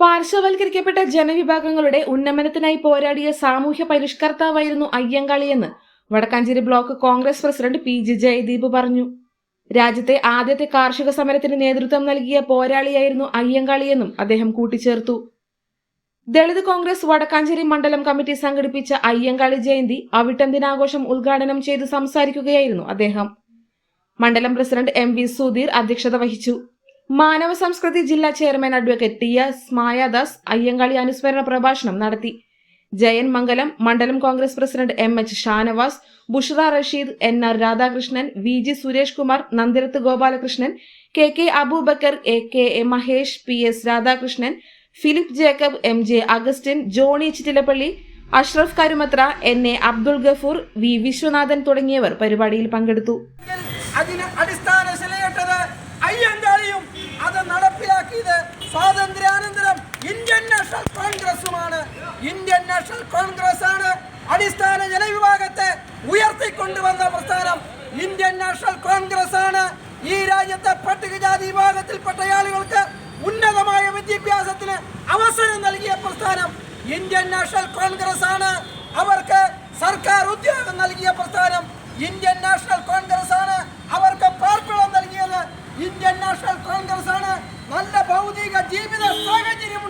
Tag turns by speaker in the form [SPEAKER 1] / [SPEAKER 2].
[SPEAKER 1] പാർശ്വവൽക്കരിക്കപ്പെട്ട ജനവിഭാഗങ്ങളുടെ ഉന്നമനത്തിനായി പോരാടിയ സാമൂഹ്യ പരിഷ്കർത്താവായിരുന്നു അയ്യങ്കാളിയെന്ന് Vadakkanchery block Congress president P. G. Jayadeep പറഞ്ഞു. രാജ്യത്തെ ആദ്യത്തെ കാർഷിക സമരത്തിന് നേതൃത്വം നൽകിയ പോരാളിയായിരുന്നു അയ്യങ്കാളിയെന്നും അദ്ദേഹം കൂട്ടിച്ചേർത്തു. ദളിത് കോൺഗ്രസ് വടക്കാഞ്ചേരി മണ്ഡലം കമ്മിറ്റി സംഘടിപ്പിച്ച അയ്യങ്കാളി ജയന്തി അവിട്ടം ദിനാഘോഷം ഉദ്ഘാടനം ചെയ്ത് സംസാരിക്കുകയായിരുന്നു അദ്ദേഹം. മണ്ഡലം പ്രസിഡന്റ് എം വി സുധീർ അധ്യക്ഷത വഹിച്ചു. മാനവ സംസ്കൃതി ജില്ലാ chairman advocate T S Mayadas Ayyankali അനുസ്മരണ പ്രഭാഷണം നടത്തി. ജയൻ മംഗലം മണ്ഡലം Congress president M H Shanavas Bushara Rasheed N R Radhakrishnan V G Suresh Kumar Nandirath Gopalakrishnan K K Abubakar A K A Mahesh P S Radhakrishnan Philip Jacob M J Augustine Johny Chittilappilly Ashraf Karumathra N A Abdul Gafoor V Viswanathan തുടങ്ങിയവർ പരിപാടിയിൽ പങ്കെടുത്തു.
[SPEAKER 2] അതിന് അടിസ്ഥാന സ്വാതന്ത്ര്യാനന്തരം Indian National കോൺഗ്രസുമാണ്. Indian National Congress ആണ് അടിസ്ഥാന ജനവിഭാഗത്തെ ഉയർത്തിക്കൊണ്ടുവന്ന പ്രസ്ഥാനം ഇന്ത്യൻ നാഷണൽ കോൺഗ്രസ് ആണ് ഈ രാജ്യത്തെ പട്ടികജാതി വിഭാഗത്തിൽപ്പെട്ട ആളുകൾക്ക് ഉന്നതമായ വിദ്യാഭ്യാസത്തിന് അവസരം നൽകിയ പ്രസ്ഥാനം ഇന്ത്യൻ നാഷണൽ കോൺഗ്രസ് ആണ് അവർക്ക് സർക്കാർ ഉദ്യോഗം ജീവിത സാഹചര്യം